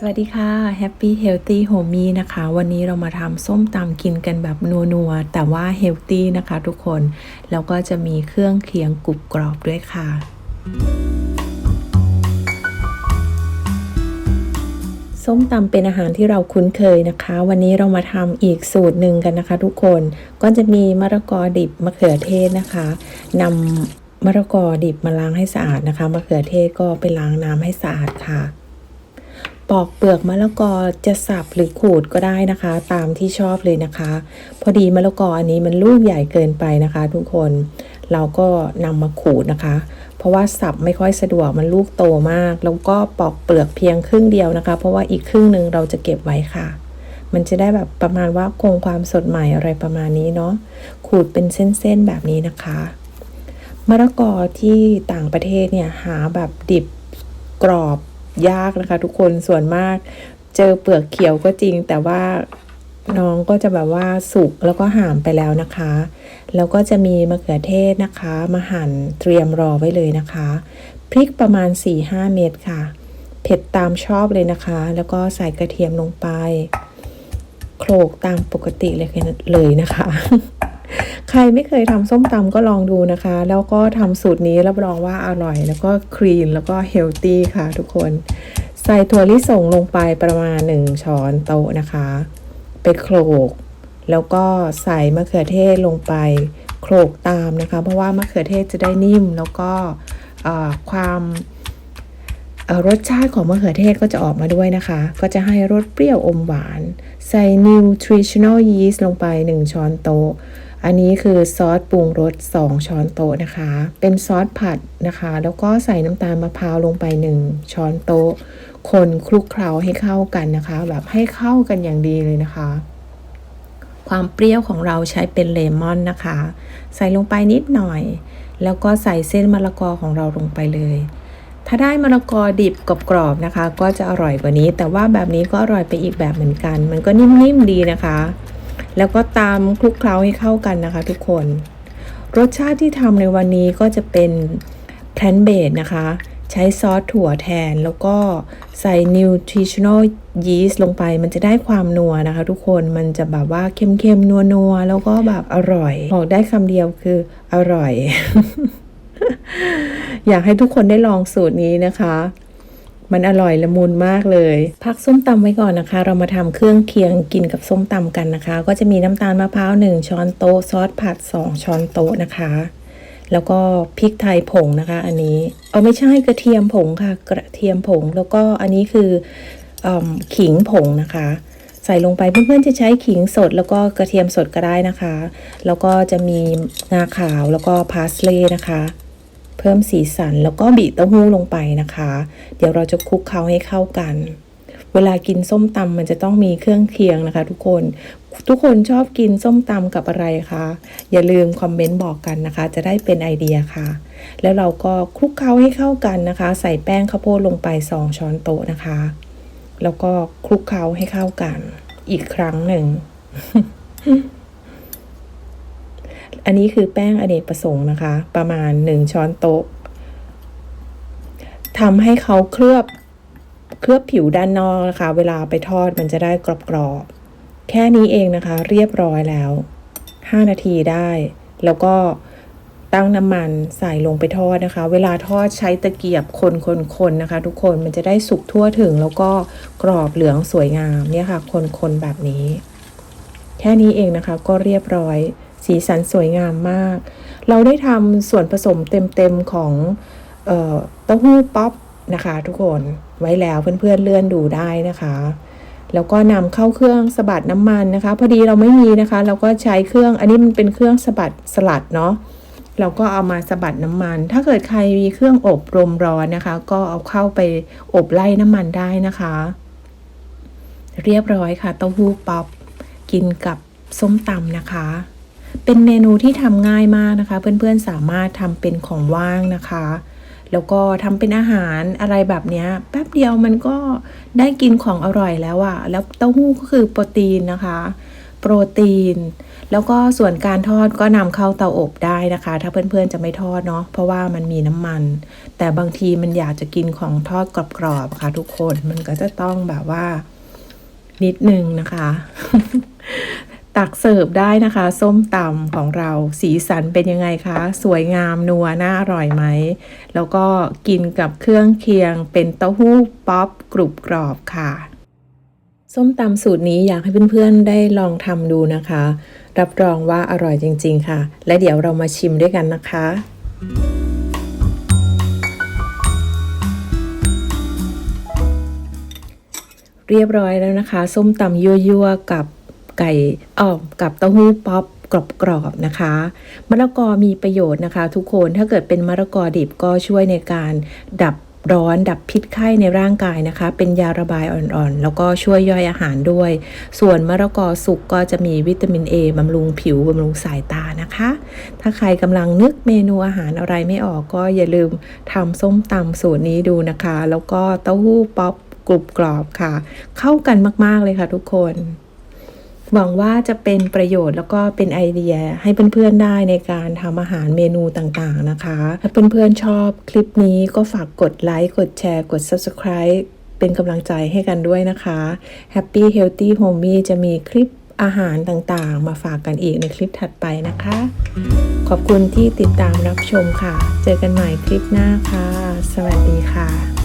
สวัสดีค่ะ Happy Healthy Homey นะคะ วันนี้เรามาทำส้มตำกินกันแบบนัวๆ แต่ว่า Healthy นะคะทุกคน แล้วก็จะมีเครื่องเคียงกรุบกรอบด้วยค่ะส้มตำเป็นอาหารที่เราคุ้นเคยนะคะ วันนี้เรามาทำอีกสูตรหนึ่งกันนะคะ ทุกคนก็จะมีมะละกอดิบมะเขือเทศนะคะนำมะละกอดิบมาล้างให้สะอาดนะคะมะเขือเทศก็ไปล้างน้ำให้สะอาดค่ะ ปอกเปลือกมะละกอจะสับหรือขูดก็ได้นะคะ ตามที่ชอบเลยนะคะ พอดีมะละกออันนี้มันลูกใหญ่เกินไปนะคะ ทุกคนเราก็นำมาขูดนะคะ เพราะว่าสับไม่ค่อยสะดวกมันลูกโตมาก แล้วก็ปอกเปลือกเพียงครึ่งเดียวนะคะ เพราะว่าอีกครึ่งหนึ่งเราจะเก็บไว้ค่ะ มันจะได้แบบประมาณว่าคงความสดใหม่อะไรประมาณนี้เนาะขูดเป็นเส้นๆแบบนี้นะคะมะละกอที่ต่างประเทศเนี่ยหาแบบดิบกรอบ ยากนะคะ ทุกคนส่วนมากเจอเปลือกเขียวก็จริง แต่ว่าน้องก็จะแบบว่าสุกแล้วก็ห่ามไปแล้วนะคะ แล้วก็จะมีมะเขือเทศนะคะ มาหั่นเตรียมรอไว้เลยนะคะ พริกประมาณ 4-5 เม็ดค่ะ เผ็ดตามชอบเลยนะคะ แล้วก็ใส่กระเทียมลงไป โขลกตามปกติเลยเลยนะคะ ใครไม่เคยทำส้มตำก็ลองดูนะคะ แล้วก็ทำสูตรนี้รับรองว่าอร่อย แล้วก็คลีนแล้วก็เฮลตี้ค่ะทุกคน ใส่ถั่วลิสงลงไปประมาณ 1 ช้อนโต๊ะนะคะ ไปโขลก แล้วก็ใส่มะเขือเทศลงไปโขลกตามนะคะ เพราะว่ามะเขือเทศจะได้นิ่มแล้วก็ความรสชาติของมะเขือเทศก็จะออกมาด้วยนะคะ ก็จะให้รสเปรี้ยวอมหวาน ใส่ nutritional yeast ลงไป 1 ช้อนโต๊ะ อันนี้คือซอสปรุงรส 2 ช้อนโต๊ะนะคะ เป็นซอสผัดนะคะ แล้วก็ใส่น้ำตาลมะพร้าวลงไป 1 ช้อนโต๊ะ คนคลุกเคล้าให้เข้ากันนะคะ แบบให้เข้ากันอย่างดีเลยนะคะ ความเปรี้ยวของเราใช้เป็นเลมอนนะคะ ใส่ลงไปนิดหน่อย แล้วก็ใส่เส้นมะละกอของเราลงไปเลย ถ้าได้มะละกอดิบกรอบๆนะคะ ก็จะอร่อยกว่านี้ แต่ว่าแบบนี้ก็อร่อยไปอีกแบบเหมือนกัน มันก็นิ่มๆดีนะคะ แล้วก็ตามคลุกเคล้าให้เข้ากันนะคะทุกคน รสชาติที่ทำในวันนี้ก็จะเป็นแพลนเบดนะคะ ใช้ซอสถั่วแทนแล้วก็ใส่ nutritional yeast ลงไป มันจะได้ความนัวนะคะ ทุกคนมันจะแบบว่าเค็มๆนัวๆ แล้วก็แบบอร่อย บอกได้คำเดียวคืออร่อย อยากให้ทุกคนได้ลองสูตรนี้นะคะ มันอร่อยละมุนมากเลย พักส้มตำไว้ก่อนนะคะ เรามาทำเครื่องเคียงกินกับส้มตำกันนะคะ ก็จะมีน้ำตาลมะพร้าว1ช้อนโต๊ะซอสผัด 2 ช้อนโต๊ะนะคะ แล้วก็พริกไทยผงนะคะ อันนี้เอาไม่ใช่กระเทียมผงค่ะ กระเทียมผง แล้วก็อันนี้คืออขิงผงนะคะใส่ลงไปเพื่อนๆจะใช้ขิงสดแล้วก็กระเทียมสดก็ได้นะคะ แล้วก็จะมีงาขาวแล้วก็พาสเลย์นะคะ เพิ่มสีสันแล้วก็บีเต้าหู้ลงไปนะคะ เดี๋ยวเราจะคลุกเคล้าให้เข้ากัน เวลากินส้มตำมันจะต้องมีเครื่องเคียงนะคะ ทุกคนทุกคนชอบกินส้มตำกับอะไรคะอย่าลืมคอมเมนต์บอกกันนะคะ จะได้เป็นไอเดียค่ะ แล้วเราก็คลุกเคล้าให้เข้ากันนะคะ ใส่แป้งข้าวโพดลงไป2ช้อนโต๊ะนะคะ แล้วก็คลุกเคล้าให้เข้ากัน อีกครั้งหนึ่ง อันนี้คือแป้งอเนกประสงค์นะคะ ประมาณ 1 ช้อนโต๊ะทำให้เขาเคลือบเคลือบผิวด้านนอกนะคะ เวลาไปทอดมันจะได้กรอบๆ แค่นี้เองนะคะ เรียบร้อยแล้ว 5 นาทีได้ แล้วก็ตั้งน้ำมันใส่ลงไปทอดนะคะ เวลาทอดใช้ตะเกียบคนๆนะคะ ทุกคนมันจะได้สุกทั่วถึง แล้วก็กรอบเหลืองสวยงามเนี่ยค่ะ คนๆแบบนี้ แค่นี้เองนะคะก็เรียบร้อย สีสันสวยงามมาก เราได้ทำส่วนผสมเต็มๆของเต้าหู้ป๊อปนะคะทุกคนไว้แล้วเพื่อนๆเลื่อนดูได้นะคะ แล้วก็นำเข้าเครื่องสบัดน้ำมันนะคะ พอดีเราไม่มีนะคะ เราก็ใช้เครื่องอันนี้มันเป็นเครื่องสบัดสลัดเนาะเราก็เอามาสบัดน้ำมัน ถ้าเกิดใครมีเครื่องอบรมร้อนนะคะ ก็เอาเข้าไปอบไล่น้ำมันได้นะคะ เรียบร้อยค่ะเต้าหู้ป๊อปกินกับส้มตำนะคะ เป็นเมนูที่ทำง่ายมากนะคะ เพื่อนๆสามารถทำเป็นของว่างนะคะ แล้วก็ทำเป็นอาหารอะไรแบบนี้แป๊บเดียวมันก็ได้กินของอร่อยแล้วอะแล้วเต้าหู้ก็คือโปรตีนนะคะ โปรตีน แล้วก็ส่วนการทอดก็นำเข้าเตาอบได้นะคะ ถ้าเพื่อนๆจะไม่ทอดเนาะเพราะว่ามันมีน้ำมัน แต่บางทีมันอยากจะกินของทอดกรอบๆค่ะ ทุกคนมันก็จะต้องแบบว่านิดนึงนะคะ ตักเสิร์ฟได้นะคะ ส้มตำของเราสีสันเป็นยังไงคะ สวยงามนัวน่าอร่อยไหม แล้วก็กินกับเครื่องเคียงเป็นเต้าหู้ป๊อปกรุบกรอบค่ะ ส้มตำสูตรนี้อยากให้เพื่อนๆได้ลองทำดูนะคะ รับรองว่าอร่อยจริง ๆ ค่ะ และเดี๋ยวเรามาชิมด้วยกันนะคะ เรียบร้อยแล้วนะคะ ส้มตำยั่วๆกับ ไก่ออกับเต้าหู้ป๊อปกรอบๆนะคะมะละกอมีประโยชน์นะคะ ทุกคนถ้าเกิดเป็นมะละกอดิบก็ช่วยในการดับร้อนดับพิษไข้ในร่างกายนะคะ เป็นยาระบายอ่อนๆ แล้วก็ช่วยย่อยอาหารด้วย ส่วนมะละกอสุกก็จะมีวิตามิน A บำรุงผิวบำรุงสายตานะคะ ถ้าใครกำลังนึกเมนูอาหารอะไรไม่ออกก็อย่าลืมทำส้มตำสูตรนี้ดูนะคะ แล้วก็เต้าหู้ป๊อปกรุบกรอบค่ะ เข้ากันมากๆเลยค่ะทุกคน หวังว่าจะเป็นประโยชน์แล้วก็เป็นไอเดียให้เพื่อนๆได้ในการทำอาหารเมนูต่างๆนะคะ ถ้าเพื่อนๆชอบคลิปนี้ก็ฝากกดไลค์กดแชร์ กด Subscribe เป็นกำลังใจให้กันด้วยนะคะ Happy Healthy Homey จะมีคลิปอาหารต่างๆ มาฝากกันอีกในคลิปถัดไปนะคะ ขอบคุณที่ติดตามรับชมค่ะ เจอกันใหม่คลิปหน้าค่ะ สวัสดีค่ะ